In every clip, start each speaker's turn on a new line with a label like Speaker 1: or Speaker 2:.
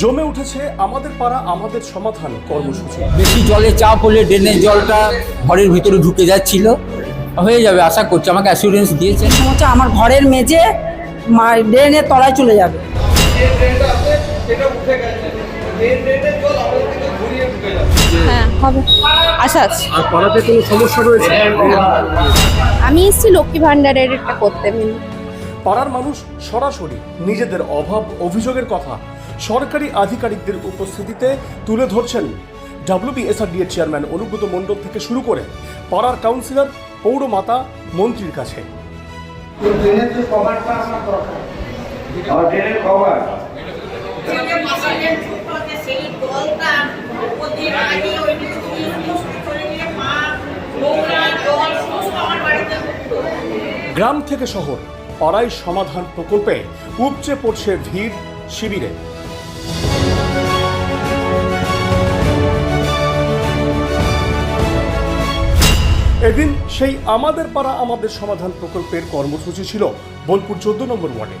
Speaker 1: জমে উঠেছে আমাদের পাড়া আমাদের সমাধান কর্মসূচি।
Speaker 2: বেশি জলে চাপ হলে ড্রেনের জলটা ঘরের ভিতরে ঢুকে যাচ্ছিল। হয়ে যাবে আশা করছি আমাকে অ্যাসুরেন্স দিয়েছে।
Speaker 3: হচ্ছে আমার ঘরের মেঝে মা- ড্রেনের তলায় চলে যাবে।
Speaker 4: আছে
Speaker 5: হ্যাঁ হবে। আশা আছে
Speaker 1: আর পাড়াতে কোনো সমস্যা রয়েছে?
Speaker 5: আমি এসেছি লক্ষ্মী ভান্ডারের একটা করতে।
Speaker 1: পাড়ার মানুষ সরাসরি নিজেদের অভাব অভিযোগের কথা সরকারি আধিকারিকদের উপস্থিতিতে তুলে ধরছেন ডাব্লিউবিএসআরডি এর চেয়ারম্যান অনুব্রত মণ্ডল থেকে শুরু করে পাড়ার কাউন্সিলর পৌরমাতা মন্ত্রীর কাছে। গ্রাম থেকে শহর পাড়ায় সমাধান প্রকল্পে উপচে পড়ছে ভিড় শিবিরে। এদিন সেই আমাদের পাড়া আমাদের সমাধান প্রকল্পের কর্মসূচি ছিল বোলপুর চোদ্দ নম্বর ওয়ার্ডে।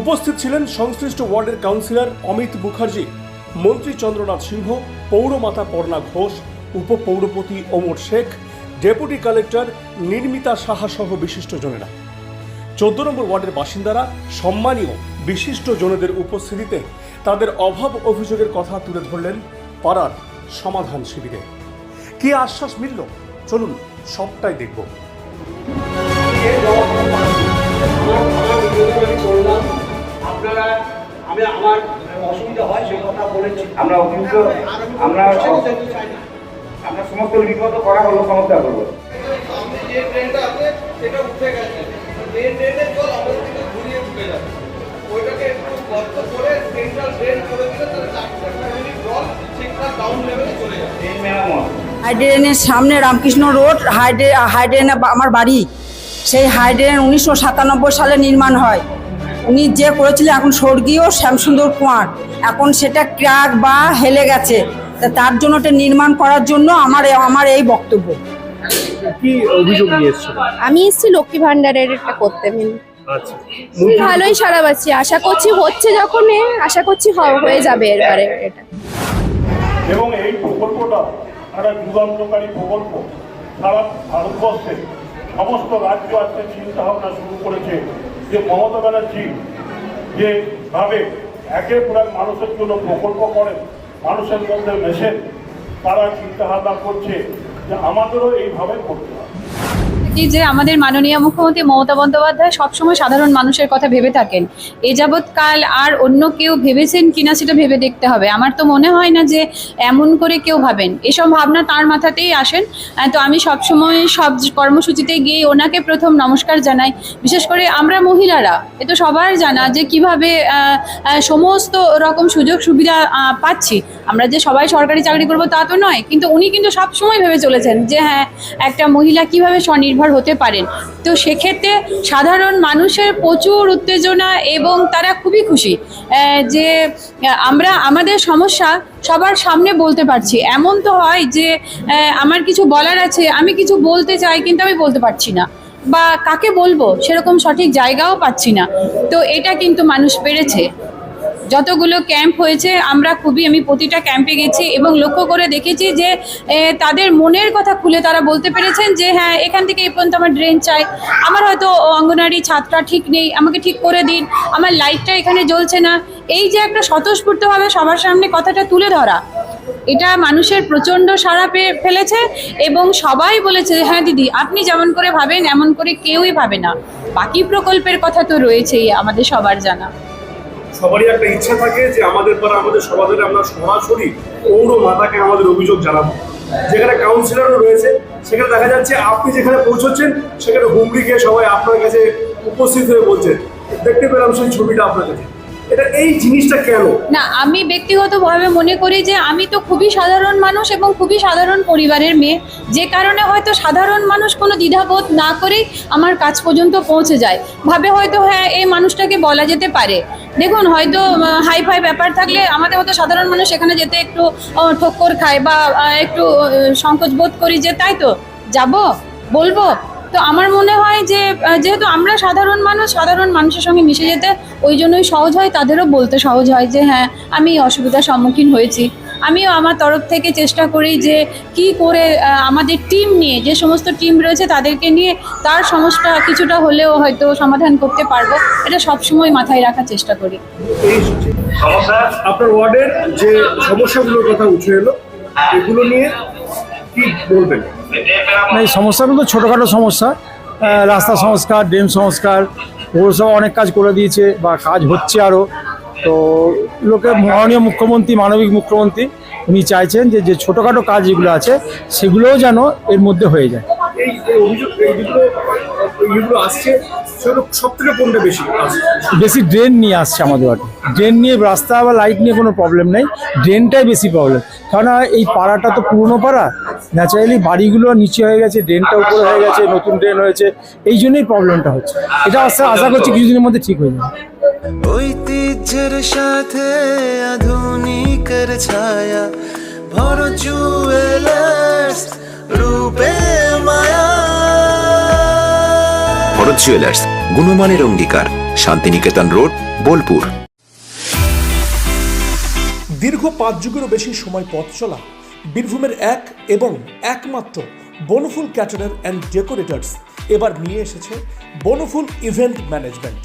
Speaker 1: উপস্থিত ছিলেন সংশ্লিষ্ট ওয়ার্ডের কাউন্সিলর অমিত মুখার্জি, মন্ত্রী চন্দ্রনাথ সিংহ, পৌরমাতা পর্ণা ঘোষ, উপপৌরপতি ওমর শেখ, ডেপুটি কালেক্টর নির্মিতা সাহা সহ বিশিষ্টজনেরা চোদ্দ নম্বর ওয়ার্ডের বাসিন্দারা সম্মানীয় বিশিষ্ট জনেদের উপস্থিতিতে তাদের অভাব অভিযোগের কথা তুলে ধরলেন পাড়ার সমাধান শিবিরে। কি আশ্বাস মিলল? চলুন সবটাই দেখব।
Speaker 6: আপনারা আমি আমার অসুবিধা হয় সেই কথা বলেছি। আমরা অভিযোগ আমরা আমরা সমস্ত লিপিবদ্ধ করা হলো সমস্যা করব
Speaker 4: যে ড্রেনটা আছে সেটা উঠে গেছে ড্রেনের জল আমাদের থেকে ঘুরিয়ে ঢুকে যাচ্ছে ওইটাকে একটু গর্ত করে সেন্ট্রাল ড্রেন করে দিলে তাহলে চারটা জল ঠিকঠাক ডাউন লেভেলে চলে যাবে
Speaker 6: এই মেরামত
Speaker 3: হাই ড্রেনের সামনে রামকৃষ্ণ রোড হাই ড্রে হাই ড্রেনে বা- আমার বাড়ি। সেই হাইড্রেন উনিশশো সাতানব্বই সালে নির্মাণ হয়। উনি যে করেছিলেন এখন স্বর্গীয় শ্যামসুন্দর কুমার। এখন সেটা ক্র্যাক বা হেলে গেছে। তা তার জন্য ওটা নির্মাণ করার জন্য আমার আমার এই বক্তব্য।
Speaker 1: কি অভিযোগ নিয়ে এসেছিল
Speaker 5: আমি এসেছি লক্ষ্মী ভান্ডারের একটা করতে মিল
Speaker 1: আচ্ছা।
Speaker 5: ভালোই সারা পাচ্ছি। আশা করছি হচ্ছে যখন আশা করছি হয়ে যাবে এবারে এটা।
Speaker 7: এবং এই প্রকল্পটা একটা যুগান্তকারী প্রকল্প সারা ভারতবর্ষে সমস্ত রাজ্য আজকে চিন্তা ভাবনা শুরু করেছে যে মমতা ব্যানার্জি যেভাবে একে পর মানুষের জন্য প্রকল্প করেন, মানুষের মধ্যে মেশেন, তারা চিন্তাভাবনা করছে যে আমাদেরও এইভাবে করতে হবে।
Speaker 8: কি যে আমাদের মাননীয় মুখ্যমন্ত্রী মমতা বন্দ্যোপাধ্যায় সবসময় সাধারণ মানুষের কথা ভেবে থাকেন। এ যাবৎকাল আর অন্য কেউ ভেবেছেন কিনা সেটা ভেবে দেখতে হবে। আমার তো মনে হয় না যে এমন করে কেউ ভাবেন। এসব ভাবনা তার মাথাতেই আসেন। তো আমি সবসময় সব কর্মসূচিতে গিয়ে ওনাকে প্রথম নমস্কার জানাই। বিশেষ করে আমরা মহিলারা, এ তো সবার জানা যে কীভাবে সমস্ত রকম সুযোগ সুবিধা পাচ্ছি। আমরা যে সবাই সরকারি চাকরি করব তা তো নয়, কিন্তু উনি কিন্তু সবসময় ভেবে চলেছেন যে হ্যাঁ একটা মহিলা কীভাবে স্বনির্ভর হতে পারেন। তো সেক্ষেত্রে সাধারণ মানুষের প্রচুর উত্তেজনা এবং তারা খুবই খুশি। যে আমরা, আমাদের সমস্যা সবার সামনে বলতে পারছি। এমন তো হয় যে আমার কিছু বলার আছে, আমি কিছু বলতে চাই কিন্তু আমি বলতে পারছি না। বা কাকে বলব? সেরকম সঠিক জায়গাও পাচ্ছি না। তো এটা কিন্তু মানুষ পেরেছে। যতগুলো ক্যাম্প হয়েছে, আমরা খুবই, আমি প্রতিটা ক্যাম্পে গেছি এবং লক্ষ্য করে দেখেছি যে তাদের মনের কথা খুলে তারা বলতে পেরেছেন যে হ্যাঁ এখান থেকে এই পর্যন্ত আমার ড্রেন চাই। আমার হয়তো অঙ্গনারী ছাদটা ঠিক নেই, আমাকে ঠিক করে দিন। আমার লাইটটা এখানে জ্বলছে না। এই যে একটা স্বতঃস্ফূর্তভাবে সবার সামনে কথাটা তুলে ধরা, এটা মানুষের প্রচণ্ড সাড়া পেয়ে ফেলেছে এবং সবাই বলেছে হ্যাঁ দিদি, আপনি যেমন করে ভাবেন, এমন করে কেউই ভাবে না। বাকি প্রকল্পের কথা তো রয়েছেই, আমাদের সবার জানা।
Speaker 7: সবারই একটা ইচ্ছা থাকে যে আমাদের পাড়া, আমাদের সমাধানে আমরা সরাসরি পৌর মাতাকে আমাদের অভিযোগ জানাব। যেখানে কাউন্সিলরও রয়েছে, সেখানে দেখা যাচ্ছে আপনি যেখানে পৌঁছচ্ছেন, সেখানে হুমড়ি খেয়ে সবাই আপনার কাছে উপস্থিত হয়ে বলছেন দেখতে পেলাম সেই ছবিটা আপনার কাছে। এটা এই জিনিসটা কেন?
Speaker 8: না, আমি ব্যক্তিগতভাবে মনে করি যে আমি তো খুবই সাধারণ মানুষ এবং খুবই সাধারণ পরিবারের মেয়ে। যে কারণে হয়তো সাধারণ মানুষ কোনো দ্বিধাবোধ না করেই আমার কাজ পর্যন্ত পৌঁছে যায়। ভাবে হয়তো হ্যাঁ এই মানুষটাকে বলা যেতে পারে। দেখুন, হয়তো হাই ফাই ব্যাপার থাকলে আমাদের মতো সাধারণ মানুষ এখানে যেতে একটু ঠক্কর খায় বা একটু সংকোচ বোধ করি যে, তাই তো, যাব, বলব? তো আমার মনে হয় যে যেহেতু আমরা সাধারণ মানুষ, সাধারণ মানুষের সঙ্গে মিশে যেতে ওই জন্যই সহজ হয়, তাদেরও বলতে সহজ হয় যে হ্যাঁ আমি অসুবিধার সম্মুখীন হয়েছি। আমিও আমার তরফ থেকে চেষ্টা করি যে কি করে আমাদের টিম নিয়ে যে সমস্ত টিম রয়েছে তাদেরকে নিয়ে তার সমস্যা কিছুটা হলেও হয়তো সমাধান করতে পারব। এটা সবসময় মাথায় রাখার চেষ্টা করি।
Speaker 1: আপনার ওয়ার্ডের যে সমস্যাগুলোর কথা উঠে এলো এগুলো নিয়ে কি বলবেন?
Speaker 9: না, এই সমস্যাগুলো তো ছোটোখাটো সমস্যা। রাস্তা সংস্কার ড্রেন সংস্কার পৌরসভা অনেক কাজ করে দিয়েছে বা কাজ হচ্ছে আরও তো লোকে মাননীয় মুখ্যমন্ত্রী মানবিক মুখ্যমন্ত্রী উনি চাইছেন যে যে ছোটোখাটো কাজ যেগুলো আছে সেগুলোও যেন এর মধ্যে হয়ে যায়। বেশি ড্রেন নিয়ে আসছে আমাদের ওয়ার্ডে ড্রেন নিয়ে রাস্তা বা লাইট নিয়ে কোনো প্রবলেম নেই। ড্রেনটাই বেশি প্রবলেম কেননা এই পাড়াটা তো পুরনো পাড়া। ন্যাচারালি বাড়িগুলো নিচে হয়ে গেছে ড্রেনটা উপরে হয়ে গেছে নতুন ড্রেন হয়েছে। এই জন্যই প্রবলেমটা হচ্ছে। এটা আশা আশা করছি কিছুদিনের মধ্যে ঠিক হয়ে যাবে।
Speaker 10: ঐতিহ্যের সাথে আধুনিকের ছায়া ভর জুয়েলার্স রূপে মায়া।
Speaker 11: ভরত জুয়েলার্স গুণমানের অঙ্গীকার শান্তিনিকেতন রোড বোলপুর।
Speaker 1: দীর্ঘ পাঁচ যুগেরও বেশি সময় পথ চলা বীরভূমের এক এবং একমাত্র বনফুল ক্যাটারার অ্যান্ড ডেকোরেটার্স এবার নিয়ে এসেছে বনফুল ইভেন্ট ম্যানেজমেন্ট